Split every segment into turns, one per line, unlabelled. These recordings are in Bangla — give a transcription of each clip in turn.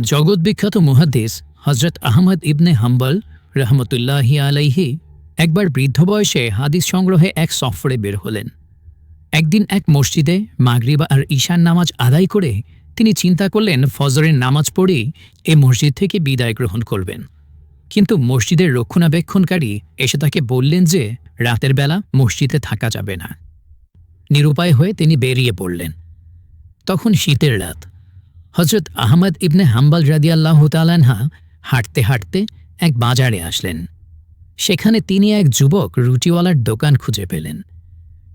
জগৎবিখ্যাত মুহাদ্দিস হজরত আহমদ ইবনে হাম্বল রহমতুল্লাহি আলাইহি একবার বৃদ্ধ বয়সে হাদিস সংগ্রহে এক সফরে বের হলেন। একদিন এক মসজিদে মাগরিবা আর ঈশান নামাজ আদায় করে তিনি চিন্তা করলেন, ফজরের নামাজ পড়েই এ মসজিদ থেকে বিদায় গ্রহণ করবেন। কিন্তু মসজিদের রক্ষণাবেক্ষণকারী এসে তাকে বললেন যে, রাতের বেলা মসজিদে থাকা যাবে না। নিরুপায় হয়ে তিনি বেরিয়ে পড়লেন। তখন শীতের রাত। হজরত আহমদ ইবনে হাম্বাল রাদিয়াল্লাহ তালানহা হাঁটতে হাঁটতে এক বাজারে আসলেন। সেখানে তিনি এক যুবক রুটিওয়ালার দোকান খুঁজে পেলেন।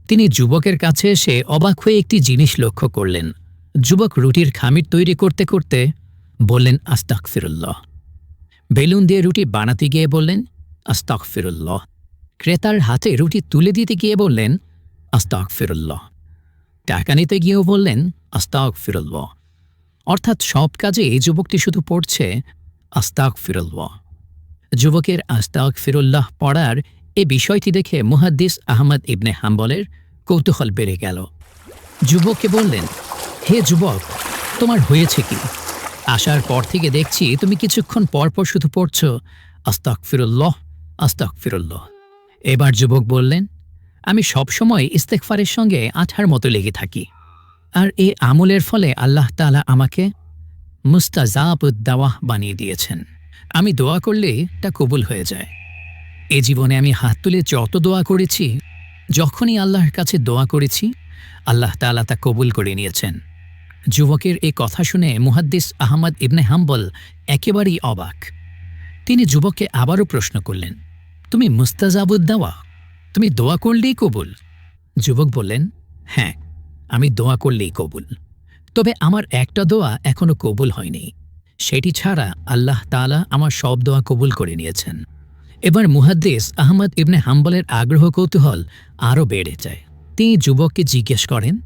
তিনি যুবকের কাছে এসে অবাক হয়ে একটি জিনিস লক্ষ্য করলেন। যুবক রুটির খামির তৈরি করতে করতে বললেন আস্তাক ফিরুল্লাহ বেলুন দিয়ে রুটি বানাতে গিয়ে বললেন আস্তাক ফিরুল্লাহ ক্রেতার হাতে রুটি তুলে দিতে গিয়ে বললেন আস্তাক ফিরুল্লাহ টাকা নিতে গিয়েও বললেন আস্তাক ফিরুল্লাহ অর্থাৎ সব কাজে এই যুবকটি শুধু পড়ছে আস্তাক ফিরুল্লাহ যুবকের আস্তাক ফিরুল্লাহ পড়ার এ বিষয়টি দেখে মুহাদ্দিস আহমদ ইবনে হাম্বলের কৌতূহল বেড়ে গেল। যুবককে বললেন, হে যুবক, তোমার হয়েছে কি? আসার পর থেকে দেখছি তুমি কিছুক্ষণ পর পর শুধু পড়ছ আস্তাক ফিরুল্লাহ আস্তাক ফিরুল্লাহ এবার যুবক বললেন, আমি সবসময় ইস্তেকফারের সঙ্গে আঠার মতো লেগে থাকি। আর এ আমলের ফলে আল্লাহ তালা আমাকে মুস্তাজাবুদ্দাওয়াহ বানিয়ে দিয়েছেন। আমি দোয়া করলে তা কবুল হয়ে যায়। এ জীবনে আমি হাত তুলে যত দোয়া করেছি, যখনই আল্লাহর কাছে দোয়া করেছি, আল্লাহ তালা তা কবুল করে নিয়েছেন। যুবকের এ কথা শুনে মুহাদ্দিস আহমদ ইবনে হাম্বল একেবারেই অবাক। তিনি যুবককে আবারও প্রশ্ন করলেন, তুমি মুস্তাজাবুদ্দাওয়া তুমি দোয়া করলেই কবুল? যুবক বললেন হ্যাঁ। আমি দোয়া করলেই কবুল। তবে আমার একটা দোয়া এখনও কবুল হয়নি। সেটি ছাড়া আল্লাহ তালা আমার সব দোয়া কবুল করে নিয়েছেন। এবার মুহাদ্দিস আহমদ ইবনে হাম্বলের আগ্রহ কৌতূহল আরও বেড়ে যায়। তিনি যুবককে জিজ্ঞেস করেন,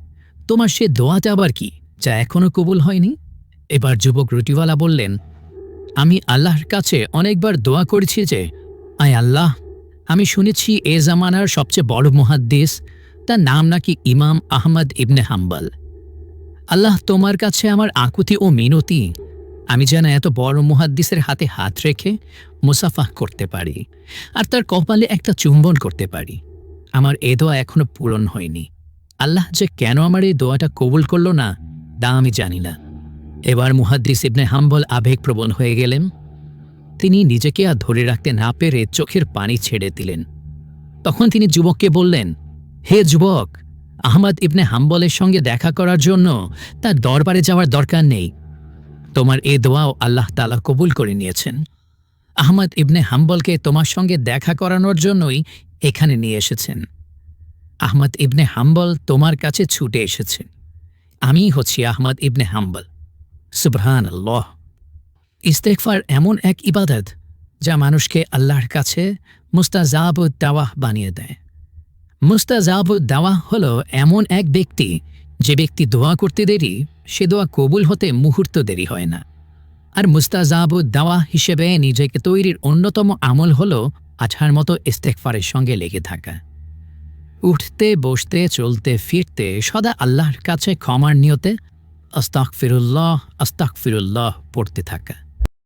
তোমার সে দোয়াটা আবার কি, যা এখনও কবুল হয়নি? এবার যুবক রুটিওয়ালা বললেন, আমি আল্লাহর কাছে অনেকবার দোয়া করেছি যে, আয় আল্লাহ, আমি শুনেছি এ জামানার সবচেয়ে বড় মুহাদ্দিস তার নাম নাকি ইমাম আহমদ ইবনে হাম্বল। আল্লাহ তোমার কাছে আমার আকুতি ও মিনতি, আমি যেন এত বড় মুহাদ্দিসের হাতে হাত রেখে মুসাফাহ করতে পারি, আর তার কপালে একটা চুম্বন করতে পারি। আমার এ দোয়া এখনও পূরণ হয়নি। আল্লাহ যে কেন আমার এই দোয়াটা কবুল করল না, তা আমি জানি না। এবার মুহাদ্দিস ইবনে হাম্বল আবেগপ্রবণ হয়ে গেলেন। তিনি নিজেকে আর ধরে রাখতে না পেরে চোখের পানি ছেড়ে দিলেন। তখন তিনি যুবককে বললেন হে যুবক, আহমদ ইবনে হাম্বলের সঙ্গে দেখা করার জন্য তার দরবারে যাওয়ার দরকার নেই। তোমার এ দোয়াও আল্লাহ তালা কবুল করে নিয়েছেন। আহমদ ইবনে হাম্বলকে তোমার সঙ্গে দেখা করানোর জন্যই এখানে নিয়ে এসেছেন। আহমদ ইবনে হাম্বল তোমার কাছে ছুটে এসেছেন আমিই হচ্ছি আহমদ ইবনে হাম্বল। সুবহান আল্লাহ ইস্তেকফার এমন এক ইবাদত যা মানুষকে আল্লাহর কাছে মুস্তাজাবুদ দাওয়াহ বানিয়ে দেয়। মুস্তাজাবুদ দাওয়া হল এমন এক ব্যক্তি যে ব্যক্তি দোয়া করতে দেরি, সে দোয়া কবুল হতে মুহূর্ত দেরি হয় না। আর মুস্তাজাবুদ দাওয়া হিসেবে নিজেকে তৈরির অন্যতম আমল হল আছার মতো ইস্তেকফারের সঙ্গে লেগে থাকা। উঠতে, বসতে, চলতে, ফিরতে সদা আল্লাহর কাছে ক্ষমার নিয়তে আস্তাক ফিরুল্লাহ আস্তাক ফিরুল্লাহ পড়তে থাকা।